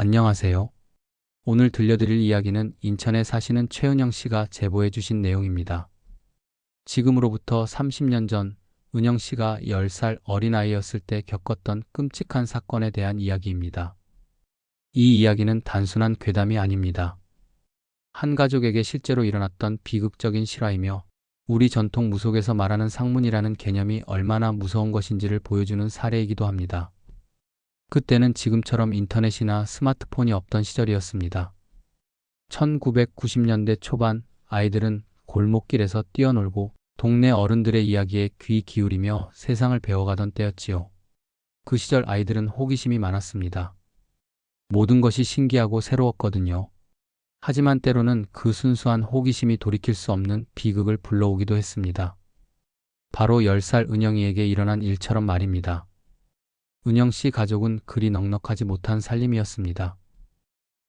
안녕하세요. 오늘 들려드릴 이야기는 인천에 사시는 최은영 씨가 제보해 주신 내용입니다. 지금으로부터 30년 전 은영 씨가 10살 어린아이였을 때 겪었던 끔찍한 사건에 대한 이야기입니다. 이 이야기는 단순한 괴담이 아닙니다. 한 가족에게 실제로 일어났던 비극적인 실화이며 우리 전통 무속에서 말하는 상문이라는 개념이 얼마나 무서운 것인지를 보여주는 사례이기도 합니다. 그때는 지금처럼 인터넷이나 스마트폰이 없던 시절이었습니다. 1990년대 초반 아이들은 골목길에서 뛰어놀고 동네 어른들의 이야기에 귀 기울이며 세상을 배워가던 때였지요. 그 시절 아이들은 호기심이 많았습니다. 모든 것이 신기하고 새로웠거든요. 하지만 때로는 그 순수한 호기심이 돌이킬 수 없는 비극을 불러오기도 했습니다. 바로 10살 은영이에게 일어난 일처럼 말입니다. 은영 씨 가족은 그리 넉넉하지 못한 살림이었습니다.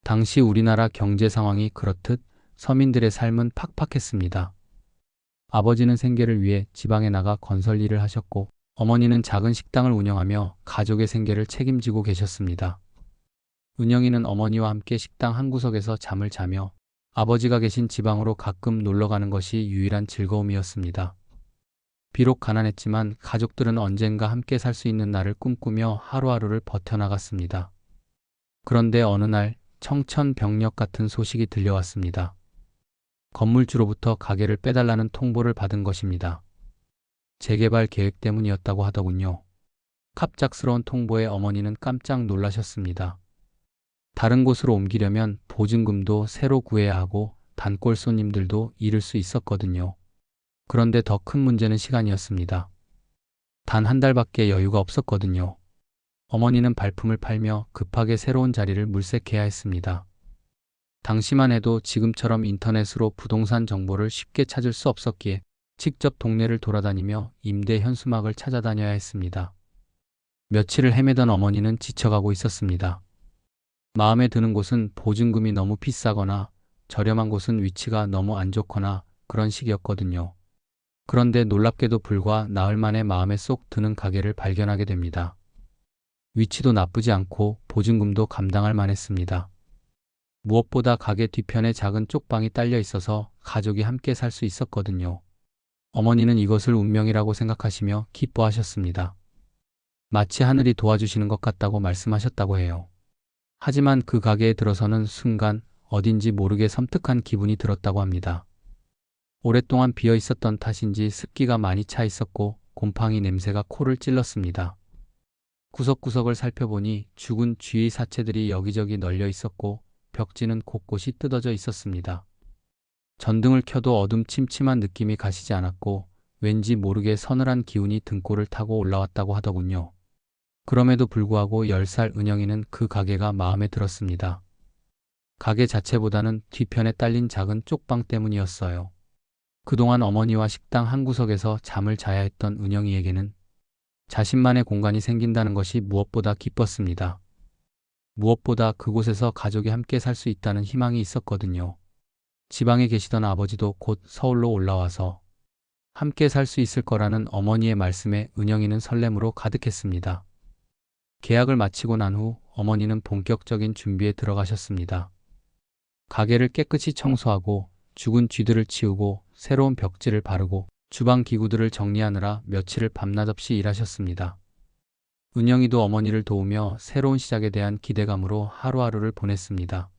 당시 우리나라 경제 상황이 그렇듯 서민들의 삶은 팍팍했습니다. 아버지는 생계를 위해 지방에 나가 건설 일을 하셨고 어머니는 작은 식당을 운영하며 가족의 생계를 책임지고 계셨습니다. 은영이는 어머니와 함께 식당 한 구석에서 잠을 자며 아버지가 계신 지방으로 가끔 놀러 가는 것이 유일한 즐거움이었습니다. 비록 가난했지만 가족들은 언젠가 함께 살 수 있는 날을 꿈꾸며 하루하루를 버텨나갔습니다. 그런데 어느 날 청천벽력 같은 소식이 들려왔습니다. 건물주로부터 가게를 빼달라는 통보를 받은 것입니다. 재개발 계획 때문이었다고 하더군요. 갑작스러운 통보에 어머니는 깜짝 놀라셨습니다. 다른 곳으로 옮기려면 보증금도 새로 구해야 하고 단골 손님들도 잃을 수 있었거든요. 그런데 더 큰 문제는 시간이었습니다. 단 한 달밖에 여유가 없었거든요. 어머니는 발품을 팔며 급하게 새로운 자리를 물색해야 했습니다. 당시만 해도 지금처럼 인터넷으로 부동산 정보를 쉽게 찾을 수 없었기에 직접 동네를 돌아다니며 임대 현수막을 찾아다녀야 했습니다. 며칠을 헤매던 어머니는 지쳐가고 있었습니다. 마음에 드는 곳은 보증금이 너무 비싸거나 저렴한 곳은 위치가 너무 안 좋거나 그런 식이었거든요. 그런데 놀랍게도 불과 나흘 만에 마음에 쏙 드는 가게를 발견하게 됩니다. 위치도 나쁘지 않고 보증금도 감당할 만했습니다. 무엇보다 가게 뒤편에 작은 쪽방이 딸려 있어서 가족이 함께 살 수 있었거든요. 어머니는 이것을 운명이라고 생각하시며 기뻐하셨습니다. 마치 하늘이 도와주시는 것 같다고 말씀하셨다고 해요. 하지만 그 가게에 들어서는 순간 어딘지 모르게 섬뜩한 기분이 들었다고 합니다. 오랫동안 비어 있었던 탓인지 습기가 많이 차 있었고 곰팡이 냄새가 코를 찔렀습니다. 구석구석을 살펴보니 죽은 쥐의 사체들이 여기저기 널려 있었고 벽지는 곳곳이 뜯어져 있었습니다. 전등을 켜도 어둠 침침한 느낌이 가시지 않았고 왠지 모르게 서늘한 기운이 등골을 타고 올라왔다고 하더군요. 그럼에도 불구하고 10살 은영이는 그 가게가 마음에 들었습니다. 가게 자체보다는 뒤편에 딸린 작은 쪽방 때문이었어요. 그동안 어머니와 식당 한 구석에서 잠을 자야 했던 은영이에게는 자신만의 공간이 생긴다는 것이 무엇보다 기뻤습니다. 무엇보다 그곳에서 가족이 함께 살 수 있다는 희망이 있었거든요. 지방에 계시던 아버지도 곧 서울로 올라와서 함께 살 수 있을 거라는 어머니의 말씀에 은영이는 설렘으로 가득했습니다. 계약을 마치고 난 후 어머니는 본격적인 준비에 들어가셨습니다. 가게를 깨끗이 청소하고 죽은 쥐들을 치우고 새로운 벽지를 바르고 주방 기구들을 정리하느라 며칠을 밤낮 없이 일하셨습니다. 은영이도 어머니를 도우며 새로운 시작에 대한 기대감으로 하루하루를 보냈습니다.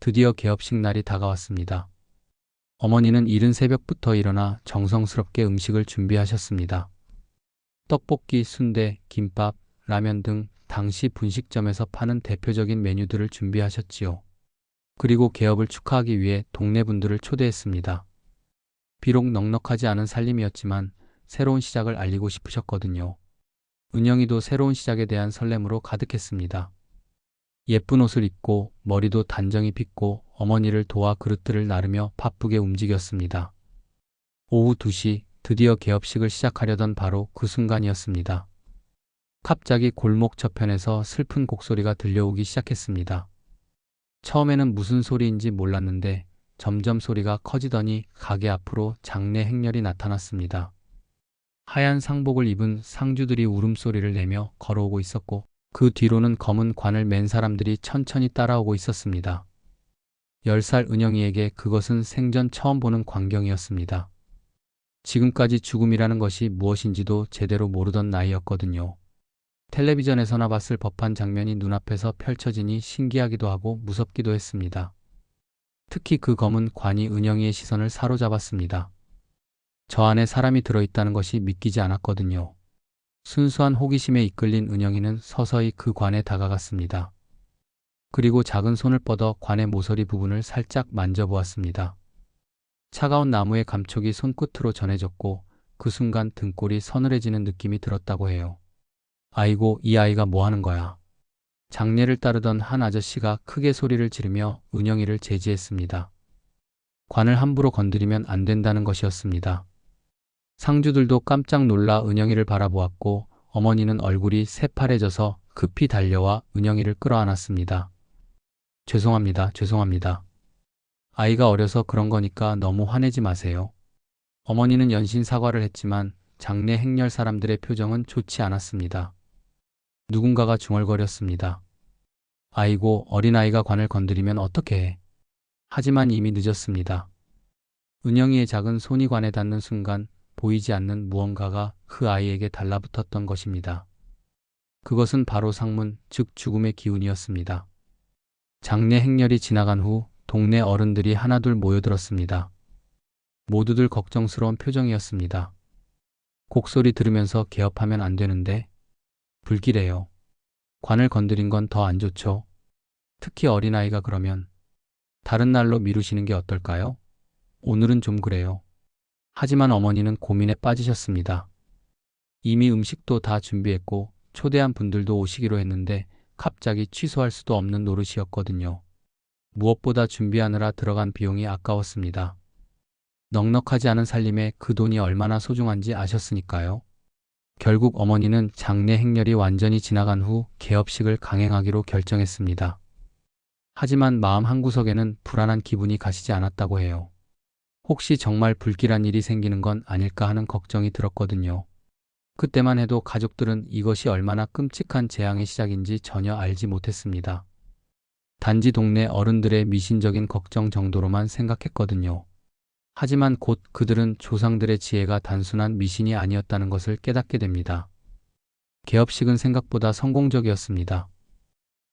드디어 개업식 날이 다가왔습니다. 어머니는 이른 새벽부터 일어나 정성스럽게 음식을 준비하셨습니다. 떡볶이, 순대, 김밥, 라면 등 당시 분식점에서 파는 대표적인 메뉴들을 준비하셨지요. 그리고 개업을 축하하기 위해 동네 분들을 초대했습니다. 비록 넉넉하지 않은 살림이었지만 새로운 시작을 알리고 싶으셨거든요. 은영이도 새로운 시작에 대한 설렘으로 가득했습니다. 예쁜 옷을 입고 머리도 단정히 빗고 어머니를 도와 그릇들을 나르며 바쁘게 움직였습니다. 오후 2시 드디어 개업식을 시작하려던 바로 그 순간이었습니다. 갑자기 골목 저편에서 슬픈 곡소리가 들려오기 시작했습니다. 처음에는 무슨 소리인지 몰랐는데 점점 소리가 커지더니 가게 앞으로 장례 행렬이 나타났습니다. 하얀 상복을 입은 상주들이 울음소리를 내며 걸어오고 있었고 그 뒤로는 검은 관을 맨 사람들이 천천히 따라오고 있었습니다. 10살 은영이에게 그것은 생전 처음 보는 광경이었습니다. 지금까지 죽음이라는 것이 무엇인지도 제대로 모르던 나이였거든요. 텔레비전에서나 봤을 법한 장면이 눈앞에서 펼쳐지니 신기하기도 하고 무섭기도 했습니다. 특히 그 검은 관이 은영이의 시선을 사로잡았습니다. 저 안에 사람이 들어있다는 것이 믿기지 않았거든요. 순수한 호기심에 이끌린 은영이는 서서히 그 관에 다가갔습니다. 그리고 작은 손을 뻗어 관의 모서리 부분을 살짝 만져보았습니다. 차가운 나무의 감촉이 손끝으로 전해졌고 그 순간 등골이 서늘해지는 느낌이 들었다고 해요. 아이고, 이 아이가 뭐 하는 거야? 장례를 따르던 한 아저씨가 크게 소리를 지르며 은영이를 제지했습니다. 관을 함부로 건드리면 안 된다는 것이었습니다. 상주들도 깜짝 놀라 은영이를 바라보았고 어머니는 얼굴이 새파래져서 급히 달려와 은영이를 끌어안았습니다. 죄송합니다. 죄송합니다. 아이가 어려서 그런 거니까 너무 화내지 마세요. 어머니는 연신 사과를 했지만 장례 행렬 사람들의 표정은 좋지 않았습니다. 누군가가 중얼거렸습니다. 아이고, 어린아이가 관을 건드리면 어떻게 해? 하지만 이미 늦었습니다. 은영이의 작은 손이 관에 닿는 순간 보이지 않는 무언가가 그 아이에게 달라붙었던 것입니다. 그것은 바로 상문, 즉 죽음의 기운이었습니다. 장례 행렬이 지나간 후 동네 어른들이 하나둘 모여들었습니다. 모두들 걱정스러운 표정이었습니다. 곡소리 들으면서 개업하면 안 되는데 불길해요. 관을 건드린 건 더 안 좋죠. 특히 어린아이가 그러면 다른 날로 미루시는 게 어떨까요? 오늘은 좀 그래요. 하지만 어머니는 고민에 빠지셨습니다. 이미 음식도 다 준비했고 초대한 분들도 오시기로 했는데 갑자기 취소할 수도 없는 노릇이었거든요. 무엇보다 준비하느라 들어간 비용이 아까웠습니다. 넉넉하지 않은 살림에 그 돈이 얼마나 소중한지 아셨으니까요. 결국 어머니는 장례 행렬이 완전히 지나간 후 개업식을 강행하기로 결정했습니다. 하지만 마음 한구석에는 불안한 기분이 가시지 않았다고 해요. 혹시 정말 불길한 일이 생기는 건 아닐까 하는 걱정이 들었거든요. 그때만 해도 가족들은 이것이 얼마나 끔찍한 재앙의 시작인지 전혀 알지 못했습니다. 단지 동네 어른들의 미신적인 걱정 정도로만 생각했거든요. 하지만 곧 그들은 조상들의 지혜가 단순한 미신이 아니었다는 것을 깨닫게 됩니다. 개업식은 생각보다 성공적이었습니다.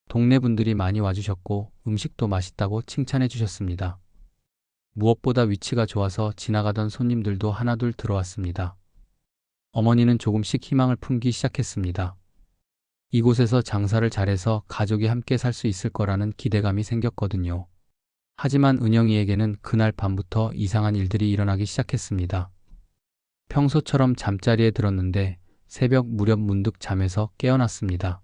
동네 분들이 많이 와주셨고 음식도 맛있다고 칭찬해 주셨습니다. 무엇보다 위치가 좋아서 지나가던 손님들도 하나둘 들어왔습니다. 어머니는 조금씩 희망을 품기 시작했습니다. 이곳에서 장사를 잘해서 가족이 함께 살 수 있을 거라는 기대감이 생겼거든요. 하지만 은영이에게는 그날 밤부터 이상한 일들이 일어나기 시작했습니다. 평소처럼 잠자리에 들었는데 새벽 무렵 문득 잠에서 깨어났습니다.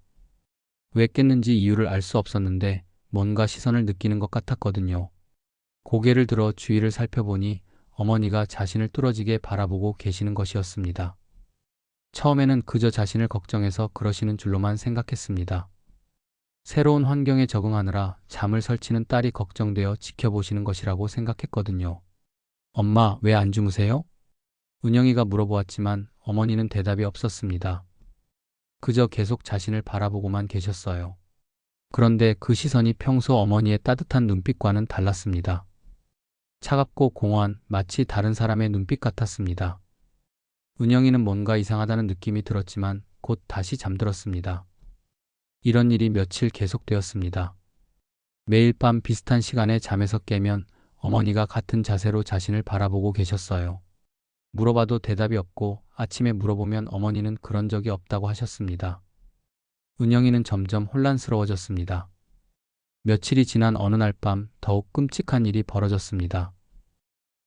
왜 깼는지 이유를 알 수 없었는데 뭔가 시선을 느끼는 것 같았거든요. 고개를 들어 주위를 살펴보니 어머니가 자신을 뚫어지게 바라보고 계시는 것이었습니다. 처음에는 그저 자신을 걱정해서 그러시는 줄로만 생각했습니다. 새로운 환경에 적응하느라 잠을 설치는 딸이 걱정되어 지켜보시는 것이라고 생각했거든요. 엄마, 왜 안 주무세요? 은영이가 물어보았지만 어머니는 대답이 없었습니다. 그저 계속 자신을 바라보고만 계셨어요. 그런데 그 시선이 평소 어머니의 따뜻한 눈빛과는 달랐습니다. 차갑고 공허한 마치 다른 사람의 눈빛 같았습니다. 은영이는 뭔가 이상하다는 느낌이 들었지만 곧 다시 잠들었습니다. 이런 일이 며칠 계속되었습니다. 매일 밤 비슷한 시간에 잠에서 깨면 어머니가 같은 자세로 자신을 바라보고 계셨어요. 물어봐도 대답이 없고 아침에 물어보면 어머니는 그런 적이 없다고 하셨습니다. 은영이는 점점 혼란스러워졌습니다. 며칠이 지난 어느 날 밤 더욱 끔찍한 일이 벌어졌습니다.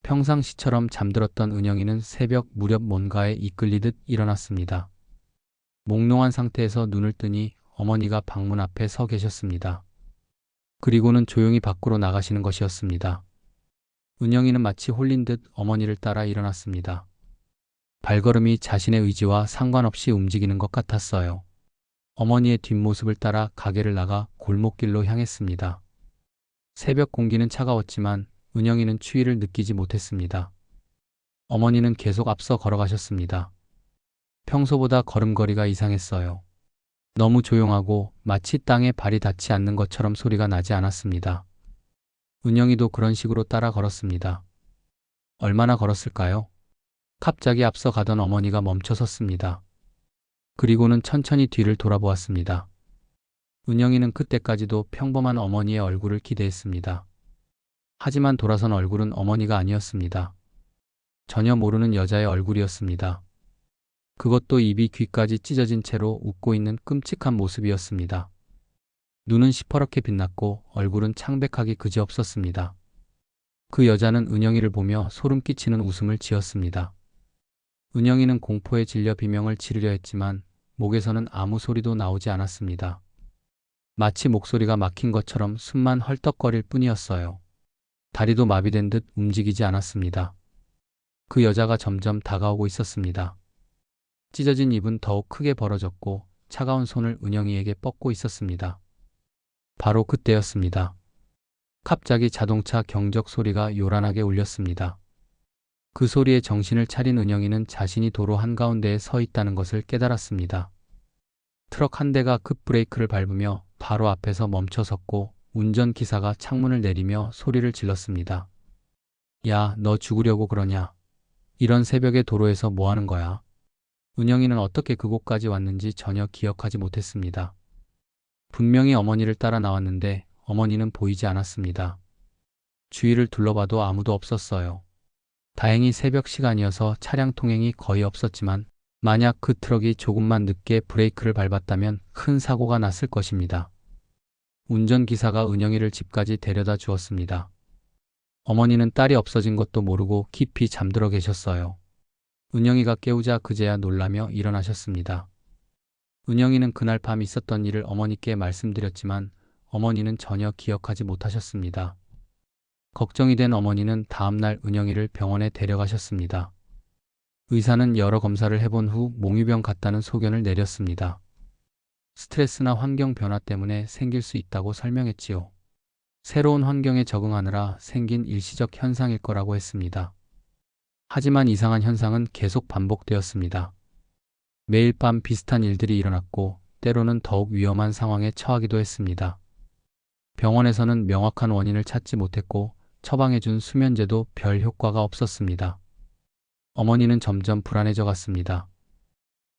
평상시처럼 잠들었던 은영이는 새벽 무렵 뭔가에 이끌리듯 일어났습니다. 몽롱한 상태에서 눈을 뜨니 어머니가 방문 앞에 서 계셨습니다. 그리고는 조용히 밖으로 나가시는 것이었습니다. 은영이는 마치 홀린 듯 어머니를 따라 일어났습니다. 발걸음이 자신의 의지와 상관없이 움직이는 것 같았어요. 어머니의 뒷모습을 따라 가게를 나가 골목길로 향했습니다. 새벽 공기는 차가웠지만 은영이는 추위를 느끼지 못했습니다. 어머니는 계속 앞서 걸어가셨습니다. 평소보다 걸음걸이가 이상했어요. 너무 조용하고 마치 땅에 발이 닿지 않는 것처럼 소리가 나지 않았습니다. 은영이도 그런 식으로 따라 걸었습니다. 얼마나 걸었을까요? 갑자기 앞서 가던 어머니가 멈춰 섰습니다. 그리고는 천천히 뒤를 돌아보았습니다. 은영이는 그때까지도 평범한 어머니의 얼굴을 기대했습니다. 하지만 돌아선 얼굴은 어머니가 아니었습니다. 전혀 모르는 여자의 얼굴이었습니다. 그것도 입이 귀까지 찢어진 채로 웃고 있는 끔찍한 모습이었습니다. 눈은 시퍼렇게 빛났고 얼굴은 창백하기 그지없었습니다. 그 여자는 은영이를 보며 소름 끼치는 웃음을 지었습니다. 은영이는 공포에 질려 비명을 지르려 했지만 목에서는 아무 소리도 나오지 않았습니다. 마치 목소리가 막힌 것처럼 숨만 헐떡거릴 뿐이었어요. 다리도 마비된 듯 움직이지 않았습니다. 그 여자가 점점 다가오고 있었습니다. 찢어진 입은 더욱 크게 벌어졌고 차가운 손을 은영이에게 뻗고 있었습니다. 바로 그때였습니다. 갑자기 자동차 경적 소리가 요란하게 울렸습니다. 그 소리에 정신을 차린 은영이는 자신이 도로 한가운데에 서 있다는 것을 깨달았습니다. 트럭 한 대가 급브레이크를 밟으며 바로 앞에서 멈춰 섰고 운전기사가 창문을 내리며 소리를 질렀습니다. 야, 너 죽으려고 그러냐? 이런 새벽에 도로에서 뭐 하는 거야? 은영이는 어떻게 그곳까지 왔는지 전혀 기억하지 못했습니다. 분명히 어머니를 따라 나왔는데 어머니는 보이지 않았습니다. 주위를 둘러봐도 아무도 없었어요. 다행히 새벽 시간이어서 차량 통행이 거의 없었지만 만약 그 트럭이 조금만 늦게 브레이크를 밟았다면 큰 사고가 났을 것입니다. 운전기사가 은영이를 집까지 데려다 주었습니다. 어머니는 딸이 없어진 것도 모르고 깊이 잠들어 계셨어요. 은영이가 깨우자 그제야 놀라며 일어나셨습니다. 은영이는 그날 밤 있었던 일을 어머니께 말씀드렸지만 어머니는 전혀 기억하지 못하셨습니다. 걱정이 된 어머니는 다음날 은영이를 병원에 데려가셨습니다. 의사는 여러 검사를 해본 후 몽유병 같다는 소견을 내렸습니다. 스트레스나 환경 변화 때문에 생길 수 있다고 설명했지요. 새로운 환경에 적응하느라 생긴 일시적 현상일 거라고 했습니다. 하지만 이상한 현상은 계속 반복되었습니다. 매일 밤 비슷한 일들이 일어났고 때로는 더욱 위험한 상황에 처하기도 했습니다. 병원에서는 명확한 원인을 찾지 못했고 처방해준 수면제도 별 효과가 없었습니다. 어머니는 점점 불안해져 갔습니다.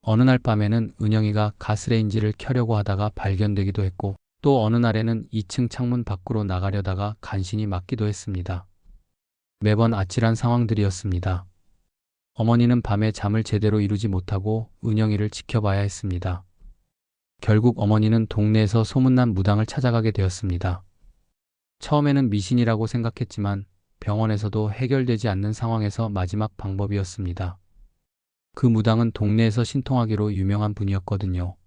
어느 날 밤에는 은영이가 가스레인지를 켜려고 하다가 발견되기도 했고 또 어느 날에는 2층 창문 밖으로 나가려다가 간신히 맞기도 했습니다. 매번 아찔한 상황들이었습니다. 어머니는 밤에 잠을 제대로 이루지 못하고 은영이를 지켜봐야 했습니다. 결국 어머니는 동네에서 소문난 무당을 찾아가게 되었습니다. 처음에는 미신이라고 생각했지만 병원에서도 해결되지 않는 상황에서 마지막 방법이었습니다. 그 무당은 동네에서 신통하기로 유명한 분이었거든요.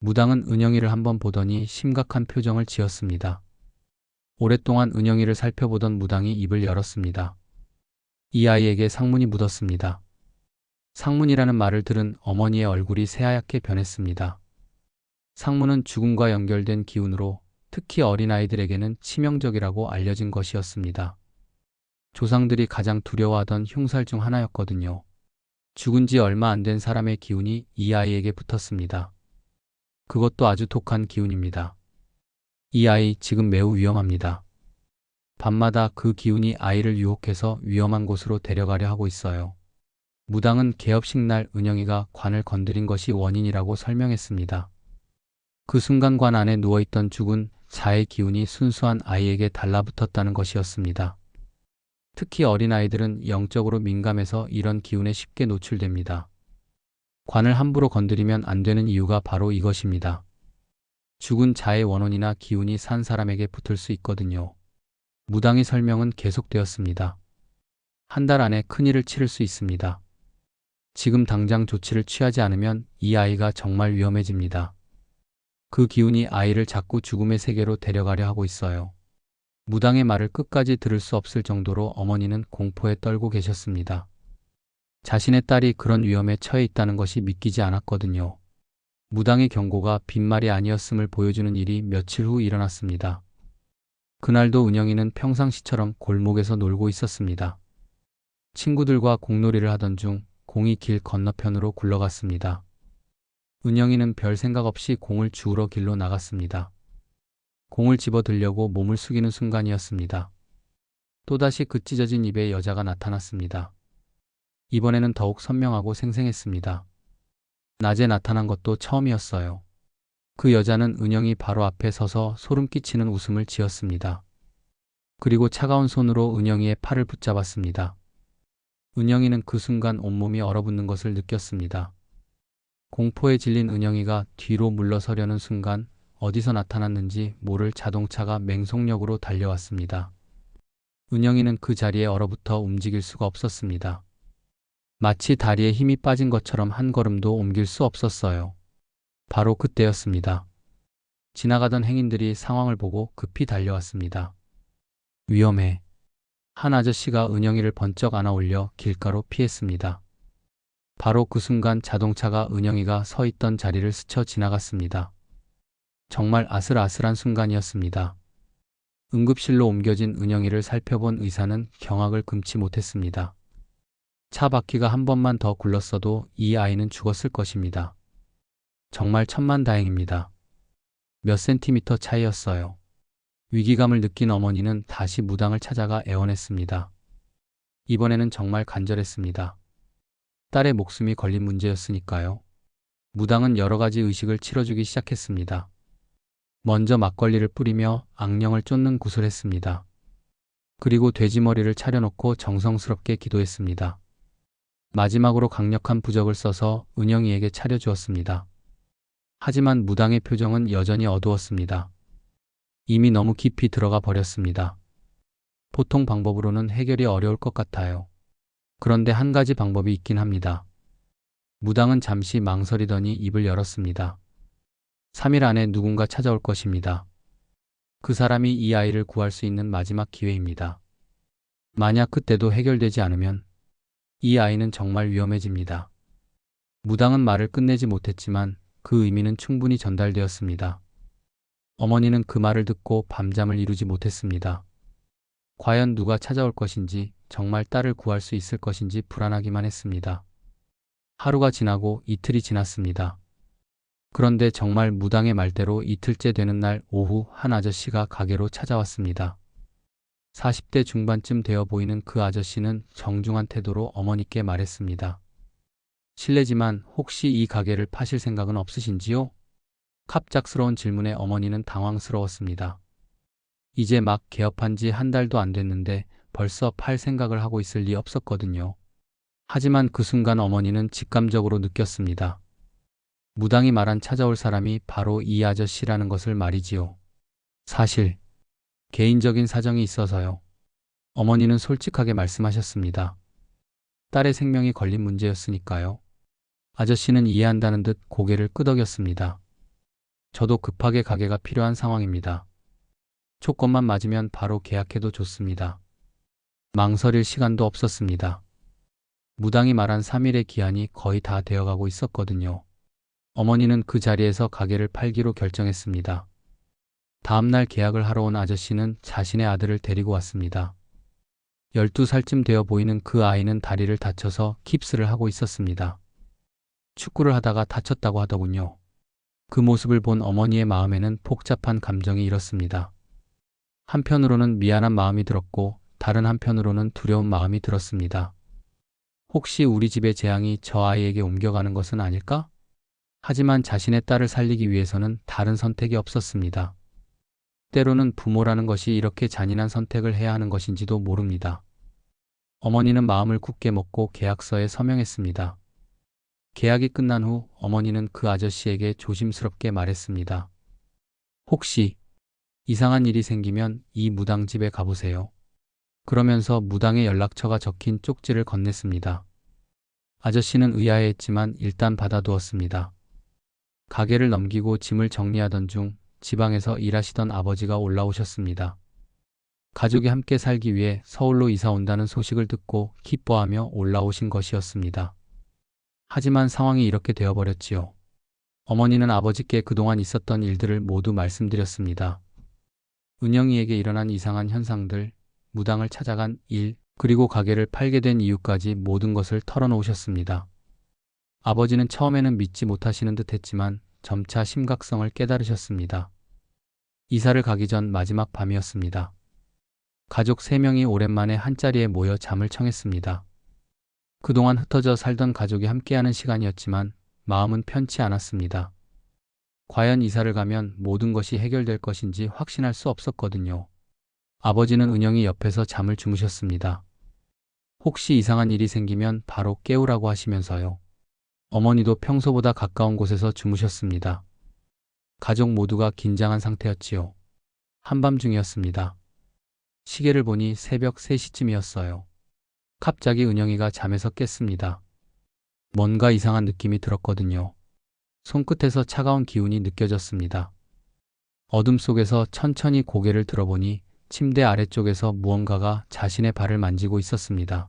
무당은 은영이를 한번 보더니 심각한 표정을 지었습니다. 오랫동안 은영이를 살펴보던 무당이 입을 열었습니다. 이 아이에게 상문이 묻었습니다. 상문이라는 말을 들은 어머니의 얼굴이 새하얗게 변했습니다. 상문은 죽음과 연결된 기운으로 특히 어린아이들에게는 치명적이라고 알려진 것이었습니다. 조상들이 가장 두려워하던 흉살 중 하나였거든요. 죽은 지 얼마 안 된 사람의 기운이 이 아이에게 붙었습니다. 그것도 아주 독한 기운입니다. 이 아이 지금 매우 위험합니다. 밤마다 그 기운이 아이를 유혹해서 위험한 곳으로 데려가려 하고 있어요. 무당은 개업식 날 은영이가 관을 건드린 것이 원인이라고 설명했습니다. 그 순간 관 안에 누워있던 죽은 자의 기운이 순수한 아이에게 달라붙었다는 것이었습니다. 특히 어린아이들은 영적으로 민감해서 이런 기운에 쉽게 노출됩니다. 관을 함부로 건드리면 안 되는 이유가 바로 이것입니다. 죽은 자의 원혼이나 기운이 산 사람에게 붙을 수 있거든요. 무당의 설명은 계속되었습니다. 한 달 안에 큰일을 치를 수 있습니다. 지금 당장 조치를 취하지 않으면 이 아이가 정말 위험해집니다. 그 기운이 아이를 자꾸 죽음의 세계로 데려가려 하고 있어요. 무당의 말을 끝까지 들을 수 없을 정도로 어머니는 공포에 떨고 계셨습니다. 자신의 딸이 그런 위험에 처해 있다는 것이 믿기지 않았거든요. 무당의 경고가 빈말이 아니었음을 보여주는 일이 며칠 후 일어났습니다. 그날도 은영이는 평상시처럼 골목에서 놀고 있었습니다. 친구들과 공놀이를 하던 중 공이 길 건너편으로 굴러갔습니다. 은영이는 별 생각 없이 공을 주우러 길로 나갔습니다. 공을 집어 들려고 몸을 숙이는 순간이었습니다. 또다시 그 찢어진 입에 여자가 나타났습니다. 이번에는 더욱 선명하고 생생했습니다. 낮에 나타난 것도 처음이었어요. 그 여자는 은영이 바로 앞에 서서 소름 끼치는 웃음을 지었습니다. 그리고 차가운 손으로 은영이의 팔을 붙잡았습니다. 은영이는 그 순간 온몸이 얼어붙는 것을 느꼈습니다. 공포에 질린 은영이가 뒤로 물러서려는 순간 어디서 나타났는지 모를 자동차가 맹속력으로 달려왔습니다. 은영이는 그 자리에 얼어붙어 움직일 수가 없었습니다. 마치 다리에 힘이 빠진 것처럼 한 걸음도 옮길 수 없었어요. 바로 그때였습니다. 지나가던 행인들이 상황을 보고 급히 달려왔습니다. 위험해. 한 아저씨가 은영이를 번쩍 안아 올려 길가로 피했습니다. 바로 그 순간 자동차가 은영이가 서 있던 자리를 스쳐 지나갔습니다. 정말 아슬아슬한 순간이었습니다. 응급실로 옮겨진 은영이를 살펴본 의사는 경악을 금치 못했습니다. 차 바퀴가 한 번만 더 굴렀어도 이 아이는 죽었을 것입니다. 정말 천만 다행입니다. 몇 센티미터 차이였어요. 위기감을 느낀 어머니는 다시 무당을 찾아가 애원했습니다. 이번에는 정말 간절했습니다. 딸의 목숨이 걸린 문제였으니까요. 무당은 여러 가지 의식을 치러주기 시작했습니다. 먼저 막걸리를 뿌리며 악령을 쫓는 구슬했습니다. 그리고 돼지 머리를 차려놓고 정성스럽게 기도했습니다. 마지막으로 강력한 부적을 써서 은영이에게 차려주었습니다. 하지만 무당의 표정은 여전히 어두웠습니다. 이미 너무 깊이 들어가 버렸습니다. 보통 방법으로는 해결이 어려울 것 같아요. 그런데 한 가지 방법이 있긴 합니다. 무당은 잠시 망설이더니 입을 열었습니다. 3일 안에 누군가 찾아올 것입니다. 그 사람이 이 아이를 구할 수 있는 마지막 기회입니다. 만약 그때도 해결되지 않으면 이 아이는 정말 위험해집니다. 무당은 말을 끝내지 못했지만 그 의미는 충분히 전달되었습니다. 어머니는 그 말을 듣고 밤잠을 이루지 못했습니다. 과연 누가 찾아올 것인지 정말 딸을 구할 수 있을 것인지 불안하기만 했습니다. 하루가 지나고 이틀이 지났습니다. 그런데 정말 무당의 말대로 이틀째 되는 날 오후 한 아저씨가 가게로 찾아왔습니다. 40대 중반쯤 되어 보이는 그 아저씨는 정중한 태도로 어머니께 말했습니다. 실례지만 혹시 이 가게를 파실 생각은 없으신지요? 갑작스러운 질문에 어머니는 당황스러웠습니다. 이제 막 개업한 지 한 달도 안 됐는데 벌써 팔 생각을 하고 있을 리 없었거든요. 하지만 그 순간 어머니는 직감적으로 느꼈습니다. 무당이 말한 찾아올 사람이 바로 이 아저씨라는 것을 말이지요. 사실, 개인적인 사정이 있어서요. 어머니는 솔직하게 말씀하셨습니다. 딸의 생명이 걸린 문제였으니까요. 아저씨는 이해한다는 듯 고개를 끄덕였습니다. 저도 급하게 가게가 필요한 상황입니다. 조건만 맞으면 바로 계약해도 좋습니다. 망설일 시간도 없었습니다. 무당이 말한 3일의 기한이 거의 다 되어가고 있었거든요. 어머니는 그 자리에서 가게를 팔기로 결정했습니다. 다음날 계약을 하러 온 아저씨는 자신의 아들을 데리고 왔습니다. 12살쯤 되어 보이는 그 아이는 다리를 다쳐서 깁스를 하고 있었습니다. 축구를 하다가 다쳤다고 하더군요. 그 모습을 본 어머니의 마음에는 복잡한 감정이 일었습니다. 한편으로는 미안한 마음이 들었고 다른 한편으로는 두려운 마음이 들었습니다. 혹시 우리 집의 재앙이 저 아이에게 옮겨가는 것은 아닐까? 하지만 자신의 딸을 살리기 위해서는 다른 선택이 없었습니다. 때로는 부모라는 것이 이렇게 잔인한 선택을 해야 하는 것인지도 모릅니다. 어머니는 마음을 굳게 먹고 계약서에 서명했습니다. 계약이 끝난 후 어머니는 그 아저씨에게 조심스럽게 말했습니다. 혹시 이상한 일이 생기면 이 무당집에 가보세요. 그러면서 무당의 연락처가 적힌 쪽지를 건넸습니다. 아저씨는 의아해했지만 일단 받아두었습니다. 가게를 넘기고 짐을 정리하던 중 지방에서 일하시던 아버지가 올라오셨습니다. 가족이 함께 살기 위해 서울로 이사 온다는 소식을 듣고 기뻐하며 올라오신 것이었습니다. 하지만 상황이 이렇게 되어버렸지요. 어머니는 아버지께 그동안 있었던 일들을 모두 말씀드렸습니다. 은영이에게 일어난 이상한 현상들, 무당을 찾아간 일, 그리고 가게를 팔게 된 이유까지 모든 것을 털어놓으셨습니다. 아버지는 처음에는 믿지 못하시는 듯 했지만 점차 심각성을 깨달으셨습니다. 이사를 가기 전 마지막 밤이었습니다. 가족 3명이 오랜만에 한자리에 모여 잠을 청했습니다. 그동안 흩어져 살던 가족이 함께하는 시간이었지만 마음은 편치 않았습니다. 과연 이사를 가면 모든 것이 해결될 것인지 확신할 수 없었거든요. 아버지는 은영이 옆에서 잠을 주무셨습니다. 혹시 이상한 일이 생기면 바로 깨우라고 하시면서요. 어머니도 평소보다 가까운 곳에서 주무셨습니다. 가족 모두가 긴장한 상태였지요. 한밤중이었습니다. 시계를 보니 새벽 3시쯤이었어요. 갑자기 은영이가 잠에서 깼습니다. 뭔가 이상한 느낌이 들었거든요. 손끝에서 차가운 기운이 느껴졌습니다. 어둠 속에서 천천히 고개를 들어보니 침대 아래쪽에서 무언가가 자신의 발을 만지고 있었습니다.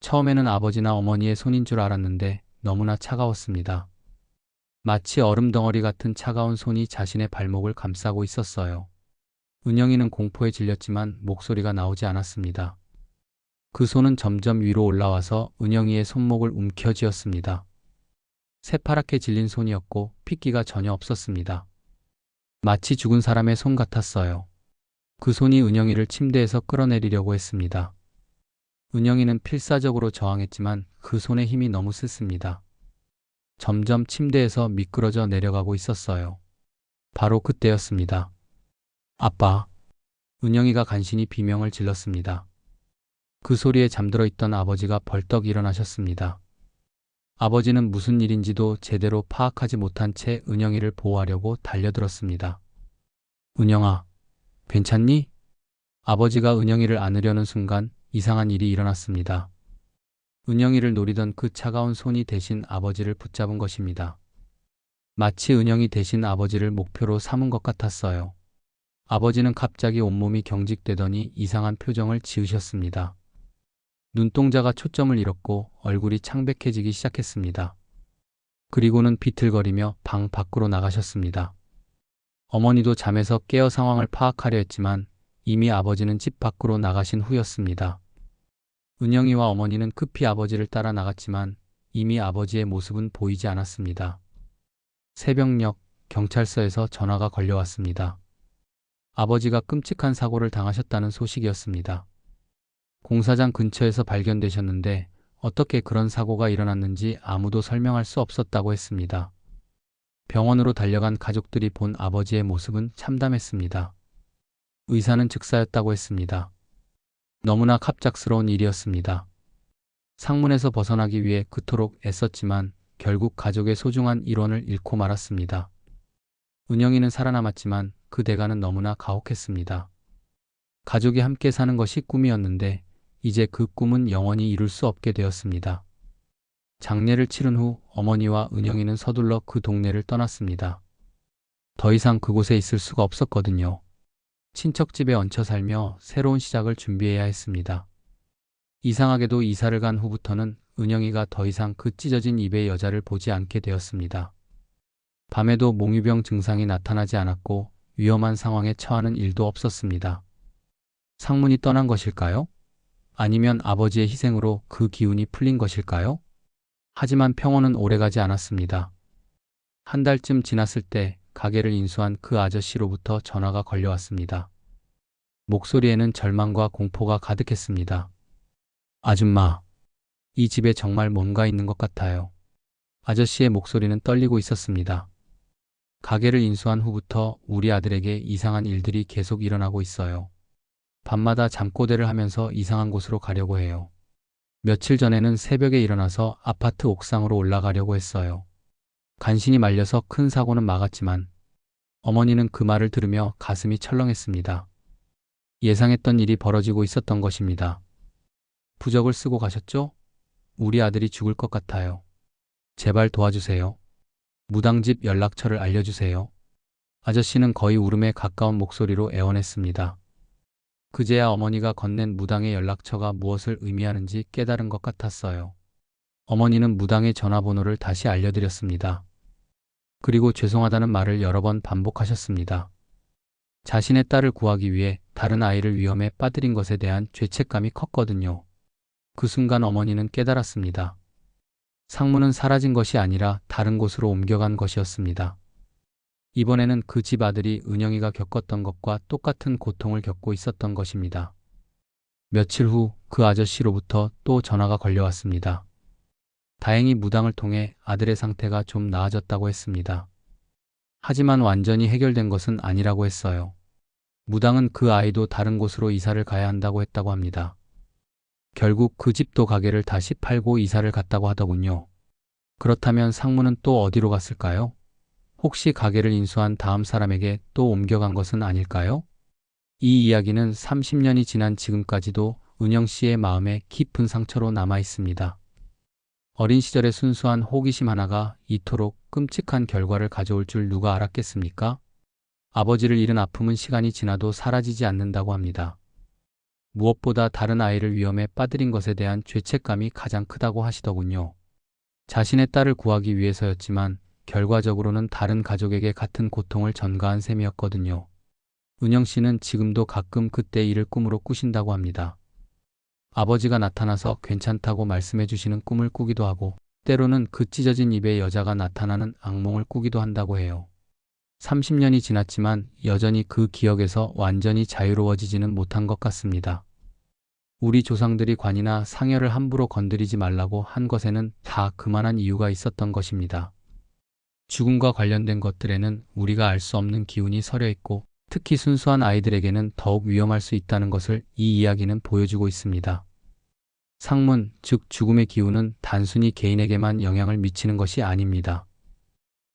처음에는 아버지나 어머니의 손인 줄 알았는데 너무나 차가웠습니다. 마치 얼음 덩어리 같은 차가운 손이 자신의 발목을 감싸고 있었어요. 은영이는 공포에 질렸지만 목소리가 나오지 않았습니다. 그 손은 점점 위로 올라와서 은영이의 손목을 움켜쥐었습니다. 새파랗게 질린 손이었고 핏기가 전혀 없었습니다. 마치 죽은 사람의 손 같았어요. 그 손이 은영이를 침대에서 끌어내리려고 했습니다. 은영이는 필사적으로 저항했지만 그 손의 힘이 너무 셌습니다. 점점 침대에서 미끄러져 내려가고 있었어요. 바로 그때였습니다. 아빠. 은영이가 간신히 비명을 질렀습니다. 그 소리에 잠들어 있던 아버지가 벌떡 일어나셨습니다. 아버지는 무슨 일인지도 제대로 파악하지 못한 채 은영이를 보호하려고 달려들었습니다. 은영아, 괜찮니? 아버지가 은영이를 안으려는 순간 이상한 일이 일어났습니다. 은영이를 노리던 그 차가운 손이 대신 아버지를 붙잡은 것입니다. 마치 은영이 대신 아버지를 목표로 삼은 것 같았어요. 아버지는 갑자기 온몸이 경직되더니 이상한 표정을 지으셨습니다. 눈동자가 초점을 잃었고 얼굴이 창백해지기 시작했습니다. 그리고는 비틀거리며 방 밖으로 나가셨습니다. 어머니도 잠에서 깨어 상황을 파악하려 했지만 이미 아버지는 집 밖으로 나가신 후였습니다. 은영이와 어머니는 급히 아버지를 따라 나갔지만 이미 아버지의 모습은 보이지 않았습니다. 새벽녘 경찰서에서 전화가 걸려왔습니다. 아버지가 끔찍한 사고를 당하셨다는 소식이었습니다. 공사장 근처에서 발견되셨는데 어떻게 그런 사고가 일어났는지 아무도 설명할 수 없었다고 했습니다. 병원으로 달려간 가족들이 본 아버지의 모습은 참담했습니다. 의사는 즉사였다고 했습니다. 너무나 갑작스러운 일이었습니다. 상문에서 벗어나기 위해 그토록 애썼지만 결국 가족의 소중한 일원을 잃고 말았습니다. 은영이는 살아남았지만 그 대가는 너무나 가혹했습니다. 가족이 함께 사는 것이 꿈이었는데 이제 그 꿈은 영원히 이룰 수 없게 되었습니다. 장례를 치른 후 어머니와 은영이는 서둘러 그 동네를 떠났습니다. 더 이상 그곳에 있을 수가 없었거든요. 친척집에 얹혀 살며 새로운 시작을 준비해야 했습니다. 이상하게도 이사를 간 후부터는 은영이가 더 이상 그 찢어진 입의 여자를 보지 않게 되었습니다. 밤에도 몽유병 증상이 나타나지 않았고 위험한 상황에 처하는 일도 없었습니다. 상문이 떠난 것일까요? 아니면 아버지의 희생으로 그 기운이 풀린 것일까요? 하지만 평온은 오래가지 않았습니다. 한 달쯤 지났을 때 가게를 인수한 그 아저씨로부터 전화가 걸려왔습니다. 목소리에는 절망과 공포가 가득했습니다. 아줌마, 이 집에 정말 뭔가 있는 것 같아요. 아저씨의 목소리는 떨리고 있었습니다. 가게를 인수한 후부터 우리 아들에게 이상한 일들이 계속 일어나고 있어요. 밤마다 잠꼬대를 하면서 이상한 곳으로 가려고 해요. 며칠 전에는 새벽에 일어나서 아파트 옥상으로 올라가려고 했어요. 간신히 말려서 큰 사고는 막았지만 어머니는 그 말을 들으며 가슴이 철렁했습니다. 예상했던 일이 벌어지고 있었던 것입니다. 부적을 쓰고 가셨죠? 우리 아들이 죽을 것 같아요. 제발 도와주세요. 무당집 연락처를 알려주세요. 아저씨는 거의 울음에 가까운 목소리로 애원했습니다. 그제야 어머니가 건넨 무당의 연락처가 무엇을 의미하는지 깨달은 것 같았어요. 어머니는 무당의 전화번호를 다시 알려드렸습니다. 그리고 죄송하다는 말을 여러 번 반복하셨습니다. 자신의 딸을 구하기 위해 다른 아이를 위험에 빠뜨린 것에 대한 죄책감이 컸거든요. 그 순간 어머니는 깨달았습니다. 상무는 사라진 것이 아니라 다른 곳으로 옮겨간 것이었습니다. 이번에는 그 집 아들이 은영이가 겪었던 것과 똑같은 고통을 겪고 있었던 것입니다. 며칠 후 그 아저씨로부터 또 전화가 걸려왔습니다. 다행히 무당을 통해 아들의 상태가 좀 나아졌다고 했습니다. 하지만 완전히 해결된 것은 아니라고 했어요. 무당은 그 아이도 다른 곳으로 이사를 가야 한다고 했다고 합니다. 결국 그 집도 가게를 다시 팔고 이사를 갔다고 하더군요. 그렇다면 상무는 또 어디로 갔을까요? 혹시 가게를 인수한 다음 사람에게 또 옮겨간 것은 아닐까요? 이 이야기는 30년이 지난 지금까지도 은영 씨의 마음에 깊은 상처로 남아 있습니다. 어린 시절의 순수한 호기심 하나가 이토록 끔찍한 결과를 가져올 줄 누가 알았겠습니까? 아버지를 잃은 아픔은 시간이 지나도 사라지지 않는다고 합니다. 무엇보다 다른 아이를 위험에 빠뜨린 것에 대한 죄책감이 가장 크다고 하시더군요. 자신의 딸을 구하기 위해서였지만 결과적으로는 다른 가족에게 같은 고통을 전가한 셈이었거든요. 은영 씨는 지금도 가끔 그때 일을 꿈으로 꾸신다고 합니다. 아버지가 나타나서 괜찮다고 말씀해 주시는 꿈을 꾸기도 하고 때로는 그 찢어진 입에 여자가 나타나는 악몽을 꾸기도 한다고 해요. 30년이 지났지만 여전히 그 기억에서 완전히 자유로워지지는 못한 것 같습니다. 우리 조상들이 관이나 상여를 함부로 건드리지 말라고 한 것에는 다 그만한 이유가 있었던 것입니다. 죽음과 관련된 것들에는 우리가 알 수 없는 기운이 서려 있고 특히 순수한 아이들에게는 더욱 위험할 수 있다는 것을 이 이야기는 보여주고 있습니다. 상문, 즉 죽음의 기운은 단순히 개인에게만 영향을 미치는 것이 아닙니다.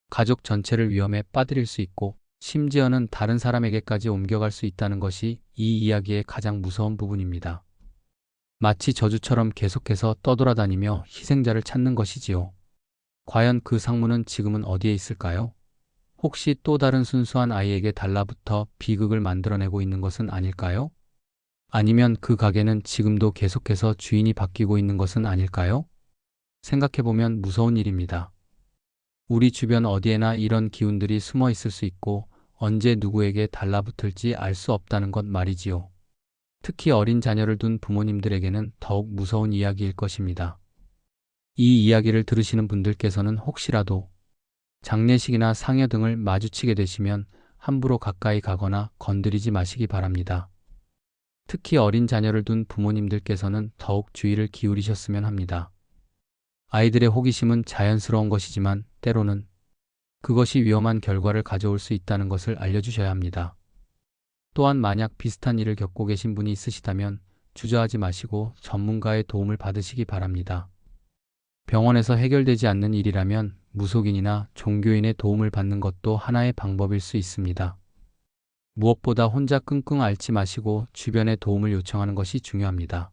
가족 전체를 위험에 빠뜨릴 수 있고 심지어는 다른 사람에게까지 옮겨갈 수 있다는 것이 이 이야기의 가장 무서운 부분입니다. 마치 저주처럼 계속해서 떠돌아다니며 희생자를 찾는 것이지요. 과연 그 상무는 지금은 어디에 있을까요? 혹시 또 다른 순수한 아이에게 달라붙어 비극을 만들어내고 있는 것은 아닐까요? 아니면 그 가게는 지금도 계속해서 주인이 바뀌고 있는 것은 아닐까요? 생각해보면 무서운 일입니다. 우리 주변 어디에나 이런 기운들이 숨어 있을 수 있고 언제 누구에게 달라붙을지 알 수 없다는 것 말이지요. 특히 어린 자녀를 둔 부모님들에게는 더욱 무서운 이야기일 것입니다. 이 이야기를 들으시는 분들께서는 혹시라도 장례식이나 상여 등을 마주치게 되시면 함부로 가까이 가거나 건드리지 마시기 바랍니다. 특히 어린 자녀를 둔 부모님들께서는 더욱 주의를 기울이셨으면 합니다. 아이들의 호기심은 자연스러운 것이지만 때로는 그것이 위험한 결과를 가져올 수 있다는 것을 알려주셔야 합니다. 또한 만약 비슷한 일을 겪고 계신 분이 있으시다면 주저하지 마시고 전문가의 도움을 받으시기 바랍니다. 병원에서 해결되지 않는 일이라면 무속인이나 종교인의 도움을 받는 것도 하나의 방법일 수 있습니다. 무엇보다 혼자 끙끙 앓지 마시고 주변의 도움을 요청하는 것이 중요합니다.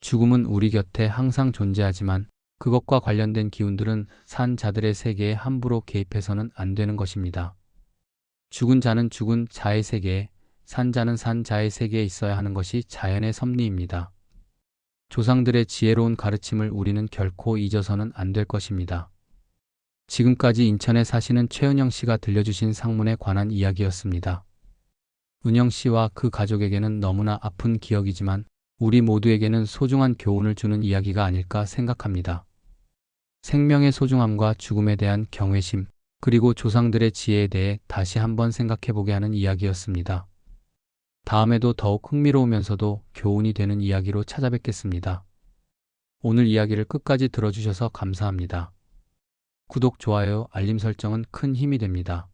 죽음은 우리 곁에 항상 존재하지만 그것과 관련된 기운들은 산 자들의 세계에 함부로 개입해서는 안 되는 것입니다. 죽은 자는 죽은 자의 세계에, 산 자는 산 자의 세계에 있어야 하는 것이 자연의 섭리입니다. 조상들의 지혜로운 가르침을 우리는 결코 잊어서는 안 될 것입니다. 지금까지 인천에 사시는 최은영 씨가 들려주신 상문에 관한 이야기였습니다. 은영 씨와 그 가족에게는 너무나 아픈 기억이지만 우리 모두에게는 소중한 교훈을 주는 이야기가 아닐까 생각합니다. 생명의 소중함과 죽음에 대한 경외심, 그리고 조상들의 지혜에 대해 다시 한번 생각해 보게 하는 이야기였습니다. 다음에도 더욱 흥미로우면서도 교훈이 되는 이야기로 찾아뵙겠습니다. 오늘 이야기를 끝까지 들어주셔서 감사합니다. 구독, 좋아요, 알림 설정은 큰 힘이 됩니다.